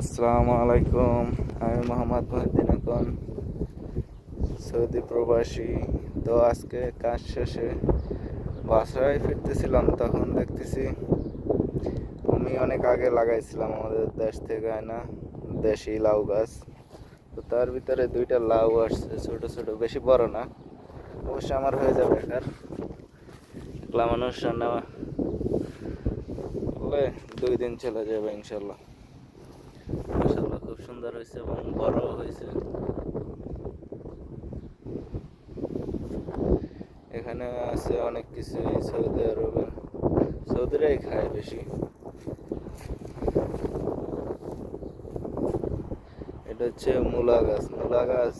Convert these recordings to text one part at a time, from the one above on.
আসসালামু আলাইকুম আমি মোহাম্মদ মহিদ্দিন এখন সৌদি প্রবাসী। তো আজকে কাজ শেষে বাসায় ফিরতেছিলাম, তখন দেখতেছি আমি অনেক আগে লাগাইছিলাম আমাদের দেশ থেকে আয়না দেশি লাউ গাছ। তো তার ভিতরে দুইটা লাউ আসছে, ছোট ছোট, বেশি বড় না। অবশ্যই আমার হয়ে যাবে একার। একলা মানুষ বলে দুই দিন চলে যাবে ইনশাল্লাহ। সুন্দর হয়েছে এবং বড় হয়েছে। এখানে আছে অনেক কিছু সৌদি আরবে। সৌদিরাই খায় বেশি। এটা হচ্ছে মূলা গাছ। মূলা গাছ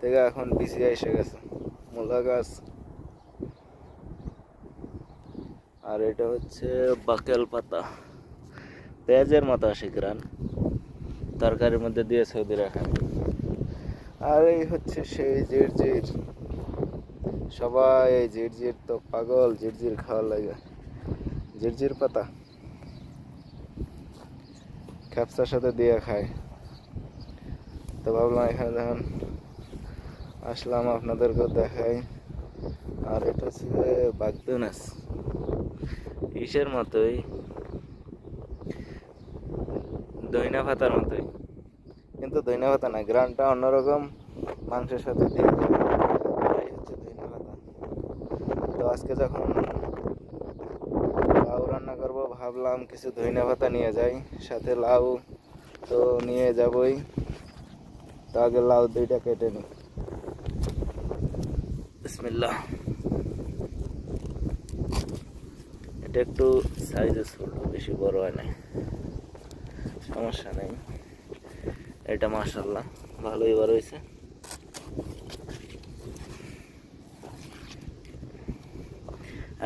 থেকে এখন বিসি এসে গেছে। মূলা গাছ। আর এটা হচ্ছে বাকেল পাতা। পেঁয়াজের মতো আসে গ্রান তরকারির মধ্যে দিয়ে সৌদি রাখা। আর এই হচ্ছে সেই জিরজির সবাই জিরজির তো পাগল জিরজির খাওয়া লাগে। জিরজির পাতা। খ্যাপসার সাথে দিয়ে খায়। তো ভাবলাম এখানে যখন আসলাম আপনাদেরকেও দেখাই। আর এটা হচ্ছে বাগদনাস। ইসের মতোই। দইনা পাতার মতোই। কিন্তু দইনা পাতা না গ্রানটা অন্যরকম মাংসের সাথে দিয়ে হচ্ছে দইনা পাতা তো আজকে যখন লাউ রান্না করব ভাবলাম কিছু ধইনা পাতা নিয়ে যাই সাথে লাউ তো নিয়ে যাবই। তো আগে লাউ দুইটা কেটে নিই। বিসমিল্লাহ। এটা একটু সাইজে ছোট বেশি বড় হয় না সমস্যা নেই। এটা মাশাল্লাহ ভালোই বড় হয়েছে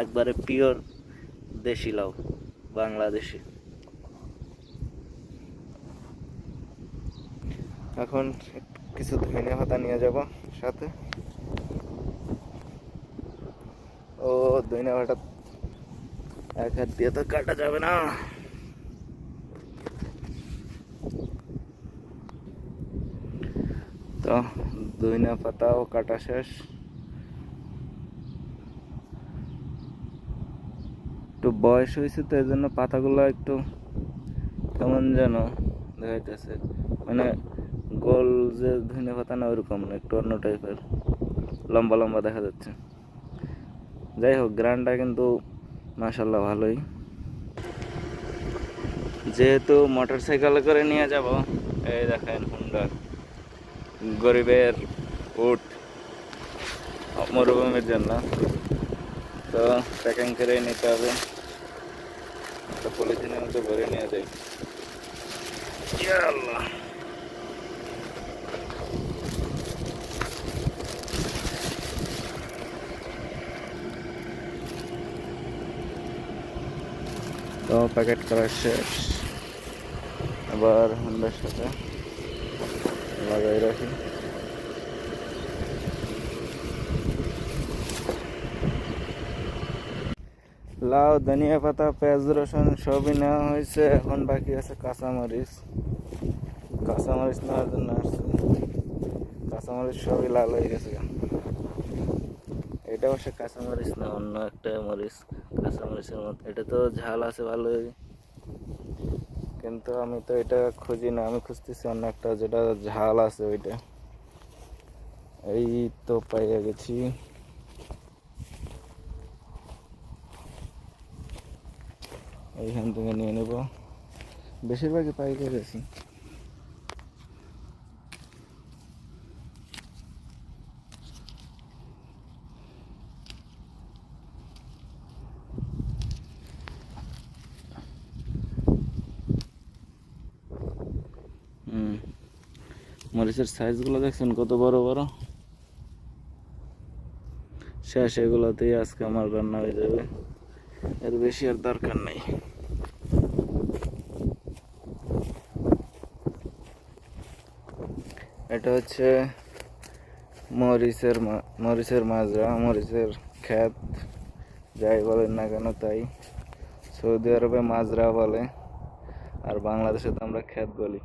একবারে পিওর দেশি লাউ, বাংলাদেশি। এখন কিছু ধনে পাতা নিয়ে যাব সাথে। ও ধনে পাতা এক হাত দিয়ে তো কাটা যাবে না। তো দইনা পাতাও কাটা শেষ। একটু বয়স হয়েছে তো এই জন্য পাতাগুলো একটু কেমন যেন দেখাইতেছে। মানে গোল যে ধনে পাতা না ওইরকম না, একটু অন্য টাইপের। লম্বা লম্বা দেখা যাচ্ছে। যাই হোক, গ্রানটা কিন্তু মাসাল্লাহ ভালোই। যেহেতু মোটর সাইকেলে করে নিয়ে যাব, এই দেখেন হুন্ডা গরিবের উট মরুভূমির জন্য। তো প্যাকিং করে নিতে হবে। একটা পলিথিনের মধ্যে ভরে নিয়ে যাই। তো প্যাকেট করা শেষ। আবার হুন্ডার সাথে লাগাই রাখি লাউ ধনিয়া পাতা, পেঁয়াজ, রসুন, সবই নেওয়া হয়েছে। এখন বাকি আছে কাঁচামরিচ। কাঁচামরিচ নেওয়ার জন্য আসছে। কাঁচামরিচ সবই লাল হয়ে গেছে। এটা অবশ্য কাঁচামরিচ না, অন্য একটা মরিচ। কাঁচামরিচের মতো এটা তো ঝাল আছে ভালোই। কিন্তু আমি তো এটা খুঁজি না, আমি খুঁজতেছি অন্য একটা যেটা ঝাল আছে ওইটা। এই তো পাইয়া গেছি। এইখান থেকে নিয়ে নেব। বেশিরভাগই পাইকারি গেছি মরিচের সাইজগুলো দেখছেন কত বড় বড়? শেষ, এগুলোতেই আজকে আমার রান্না হয়ে যাবে। এর বেশি আর দরকার নেই। এটা হচ্ছে মরিচের মরিচের মাজরা, মরিচের খ্যাত যাই বলেন না কেন তাই। সৌদি আরবে মাজরা বলে, আর বাংলাদেশে তো আমরা খ্যাত বলি।